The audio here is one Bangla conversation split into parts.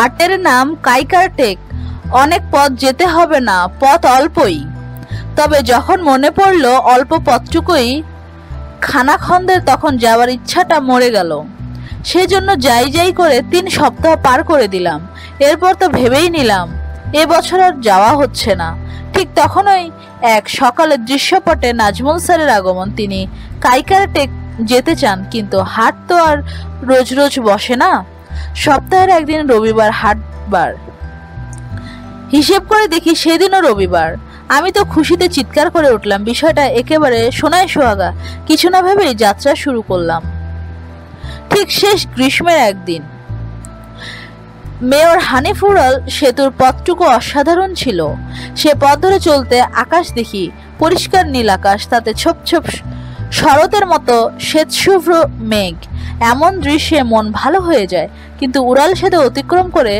হাটের নাম কাইকার টেক। অনেক পথ যেতে হবে না, পথ অল্পই। তবে যখন মনে পড়ল অল্প পথটুকুই, খানাখন্দের তখন যাওয়ার ইচ্ছাটা মরে গেল। সেজন্য যাই যাই করে তিন সপ্তাহ পার করে দিলাম। এরপর তো ভেবেই নিলাম এবছর আর যাওয়া হচ্ছে না। ঠিক তখনই এক সকালের দৃশ্যপটে নাজমুল স্যারের আগমন। তিনি কাইকার টেক যেতে চান, কিন্তু হাট তো আর রোজ রোজ বসে না। সপ্তাহের একদিন রবিবার হাটবার। হিসেব করে দেখি সেদিনও রবিবার। আমি তো খুশিতে চিৎকার করে উঠলাম, বিষয়টা একেবারে সোনায় সোহাগা, কিছু না ভেবেই যাত্রা শুরু করলাম। ঠিক শেষ গ্রীষ্মের একদিন। মেয়র হানিফুরাল সেতুর পথটুকু অসাধারণ ছিল। সে পথ ধরে চলতে আকাশ দেখি পরিষ্কার নীল আকাশ, তাতে ছোপ ছোপ শরতের মতো শ্বেতশুভ্র মেঘ। এমন দৃশ্যে মন ভালো হয়ে যায়, কিন্তু উড়াল সেতু অতিক্রম করে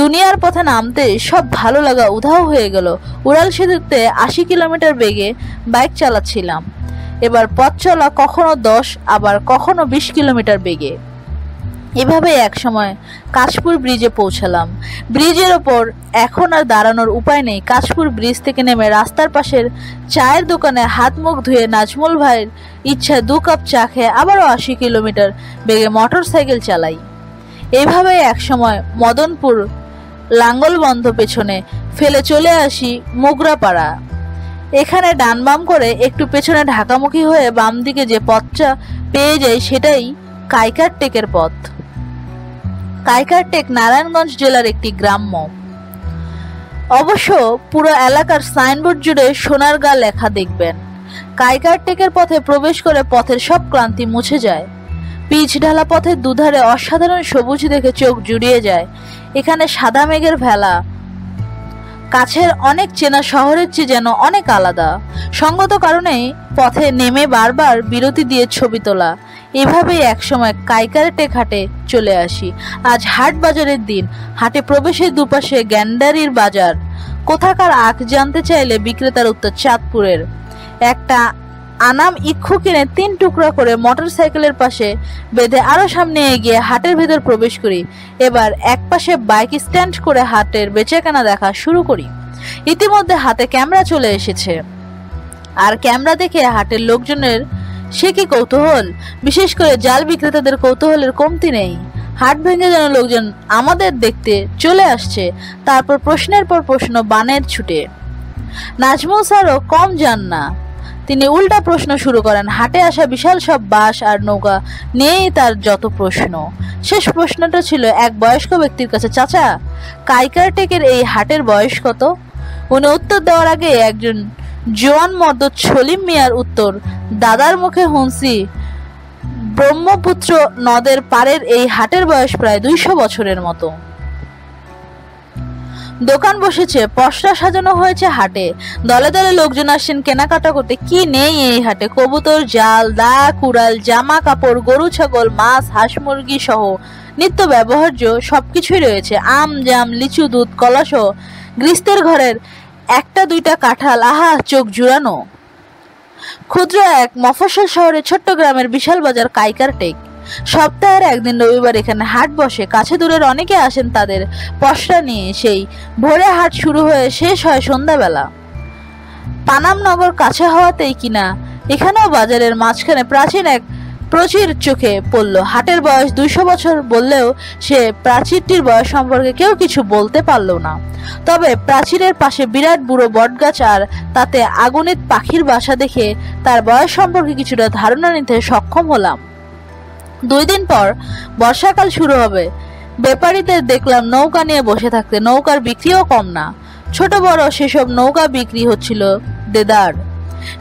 দুনিয়ার পথে নামতে সব ভালো লাগা উধাও হয়ে গেল। উড়াল সেতুতে আশি কিলোমিটার বেগে বাইক চালাচ্ছিলাম। এবার পথ চলা কখনো দশ, আবার কখনো বিশ কিলোমিটার বেগে। এভাবে এক সময় কাশপুর ব্রিজে পৌঁছালাম। ব্রিজের ওপর এখন আর দাঁড়ানোর উপায় নেই। কাশপুর ব্রিজ থেকে নেমে রাস্তার পাশের চায়ের দোকানে হাত মুখ ধুয়ে নাজমুল ভাইয়ের ইচ্ছা দু কাপ চা খেয়ে আবারও আশি কিলোমিটার বেগে মোটর সাইকেল চালাই এইভাবে একসময় মদনপুর লাঙ্গল বন্ধ পেছনে ফেলে চলে আসি মুগরাপাড়া। এখানে ডান বাম করে একটু পেছনে ঢাকামুখী হয়ে বাম দিকে যে পথটা পেয়ে যাই সেটাই কাইকার টেকের পথ। কাইকার টেক নারায়ণগঞ্জ জেলার একটি গ্রাম্য। অবশ্য পুরো এলাকার সাইনবোর্ড জুড়ে সোনার গা লেখা দেখবেন। কাইকার টেকের পথে প্রবেশ করে পথের সব ক্লান্তি মুছে যায়। পিচ ঢালা পথের দুধারে অসাধারণ সবুজ দেখে চোখ জুড়িয়ে যায়। এখানে সাদা মেঘের ভেলা। কাছের অনেক চেনা শহরের চেয়ে যেন অনেক আলাদা। সঙ্গত কারণেই পথে নেমে বারবার বিরতি দিয়ে ছবি তোলা। এভাবেই একসময় কাইকারেটে ঘাটে চলে আসি। আজ হাট বাজারের দিন, হাটে প্রবেশের দুপাশে গ্যান্ডারির বাজার। কোথাকার আখ জানতে চাইলে বিক্রেতার উত্তর চাঁদপুরের। একটা আনাম ইক্ষু কিনে তিন টুকরা করে মোটর সাইকেলের পাশে বেঁধে আরও সামনে এগিয়ে হাটের ভেতর প্রবেশ করি। এবার এক পাশে বাইক স্ট্যান্ড করে হাটের বেচাকেনা দেখা শুরু করি। ইতিমধ্যে হাতে ক্যামেরা চলে এসেছে। আর ক্যামেরা দেখে হাটের লোকজনের সে কি কৌতূহল? বিশেষ করে জাল বিক্রেতাদের কৌতূহলের কমতি নেই। হাট ভেঙে যেন লোকজন আমাদের দেখতে চলে আসছে, তারপর প্রশ্নের পর প্রশ্ন বানের ছুটে। নাজমুল স্যারও কম যান না। তিনি উল্টা প্রশ্ন শুরু করেন, হাটে আসা বিশাল সব বাস আর নৌকা নিয়েই তার যত প্রশ্ন। শেষ প্রশ্নটা ছিল, এক বয়স্ক ব্যক্তির কাছে, চাচা কাইকার টেকের এই হাটের বয়স কত? উনি উত্তর দেওয়ার আগে একজন জোয়ান মর্দ ছলিম মিয়ার উত্তর, দাদার মুখে হুঁসি ব্রহ্মপুত্র নদের পারের এই হাটের বয়স প্রায় দুইশো বছরের মতো। দোকান বসেছে, পশরা সাজানো হয়েছে হাটে। দলে দলে লোকজন আসছেন কেনাকাটা করতে। কি নেই এই হাটে? কবুতর, জাল দা কুড়াল জামা কাপড়, গরু, ছাগল, মাছ, হাঁস, মুরগি সহ নিত্য ব্যবহার্য সবকিছুই রয়েছে। আম, জাম, লিচু, দুধ, কলাসহ গ্রীষ্মের ঘরের একটা দুইটা কাঁঠাল, আহা, চোখ জুড়ানো। ক্ষুদ্র এক মফস্বল শহরে ছোট্ট গ্রামের বিশাল বাজার কাইকার টেক। সপ্তাহের একদিন রবিবার এখানে হাট বসে। কাছে দূরের অনেকে আসেন তাদের পশরা নিয়ে। সেই ভোরে হাট শুরু হয়ে শেষ হয় সন্ধ্যাবেলা। পানামনগর কাছে হওয়াতেই কিনা। এখানেও বাজারের মাঝখানে প্রাচীন এক প্রচীর চোখে পড়ল। হাটের বয়স দুইশো বছর বললেও সে প্রাচীরটির বয়স সম্পর্কে কেউ কিছু বলতে পারল না। তবে প্রাচীরের পাশে বিরাট বুড়ো বটগাছ আর তাতে আগুনের পাখির বাসা দেখে তার বয়স সম্পর্কে কিছুটা ধারণা নিতে সক্ষম হলাম। দুই দিন পর বর্ষাকাল শুরু হবে। ব্যাপারীদের দেখলাম নৌকা নিয়ে বসে থাকতে নৌকার বিক্রিও কম না। ছোট বড় সেসব নৌকা বিক্রি হচ্ছিল দেদার।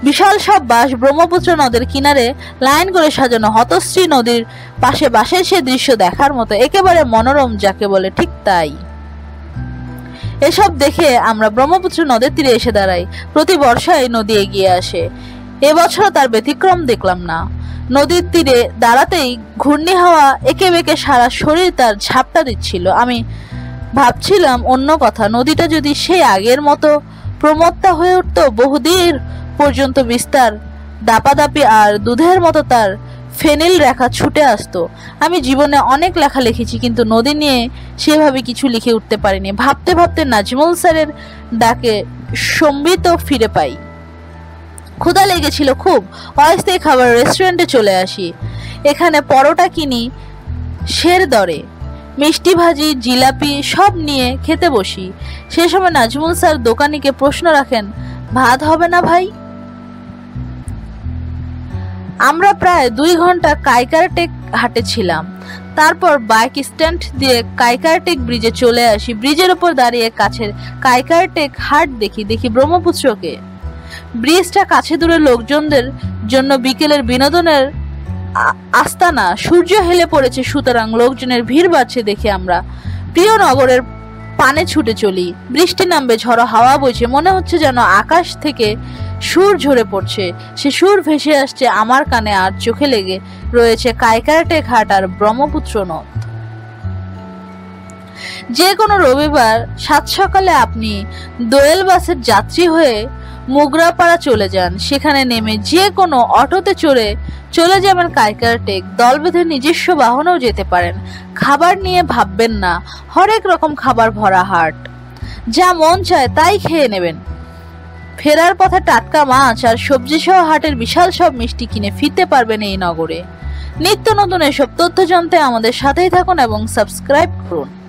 বিশাল সব বাস ব্রহ্মপুত্র নদের কিনারে লাইন করে সাজানো হতশ্রী নদীর পাশে বাসের সে দৃশ্য দেখার মতো একেবারে মনোরম যাকে বলে ঠিক তাই। এসব দেখে আমরা ব্রহ্মপুত্র নদের তীরে এসে দাঁড়াই। প্রতি বর্ষায় নদী এগিয়ে আসে। এবছর তার ব্যতিক্রম দেখলাম না। নদীর তীরে দাঁড়াতেই ঘূর্ণি হাওয়া একে বেঁকে সারা শরীর তার ঝাপটা দিচ্ছিল। আমি ভাবছিলাম অন্য কথা, নদীটা যদি সেই আগের মতো প্রমত্তা হয়ে উঠত, বহুদিন পর্যন্ত বিস্তার দাপাদাপি আর দুধের মতো তার ফেনিল রেখা ছুটে আসতো। আমি জীবনে অনেক লেখা লিখেছি, কিন্তু নদী নিয়ে সেভাবে কিছু লিখে উঠতে পারিনি। ভাবতে ভাবতে নাজমুল স্যারের ডাকে সম্বিত ফিরে পাই। ক্ষুধা লেগেছিল খুব। অস্থায়ী খাবার রেস্টুরেন্টে চলে আসি। এখানে পরোটা কিনি শের দরে। মিষ্টি ভাজি, জিলাপি সব নিয়ে খেতে বসি। সে সময় নাজমুল স্যার দোকানিকে প্রশ্ন রাখেন, ভাত হবে না ভাই? আমরা প্রায় দুই ঘণ্টা কাইকারটেক হাটে ছিলাম। তারপর বাইক স্ট্যান্ড দিয়ে কাইকারটেক ব্রিজে চলে আসি। ব্রিজের উপর দাঁড়িয়ে কাছের কাইকারটেক হাট দেখি দেখি ব্রহ্মপুত্রকে। ব্রিজটা কাছে দূরে লোকজনদের জন্য বিকেলের বিনোদনের আস্তানা। সূর্য হেলে পড়েছে, সুতরাং লোকজনের ভিড় বাড়ছে দেখে আমরা। প্রিয় নগরের পানে ছুটে চলি। বৃষ্টি নামবে, ঝড়ো হাওয়া বইছে, মনে হচ্ছে যেন আকাশ থেকে সুর ঝরে পড়ছে। সে সুর ভেসে আসছে আমার কানে, আর চোখে লেগে রয়েছে কায়কারটে ঘাট আর ব্রহ্মপুত্র নদ। যে কোনো রবিবার সাত সকালে আপনি দোয়েল বাসের যাত্রী হয়ে মুগরাপাড়া চলে যান। সেখানে নেমে যে কোনো অটোতে চড়ে চলে যাবেন কাইকার টেক। দল বেঁধে নিজস্ব বাহনেও যেতে পারেন। খাবার নিয়ে ভাববেন না। হরেক রকম খাবার ভরা হাট। যা মন চায় তাই খেয়ে নেবেন। ফেরার পথে টাটকা মাছ আর সবজি সহ হাটের বিশাল সব মিষ্টি কিনে ফিরতে পারবেন এই নগরে। নিত্য নতুন এসব তথ্য জানতে আমাদের সাথেই থাকুন এবং সাবস্ক্রাইব করুন।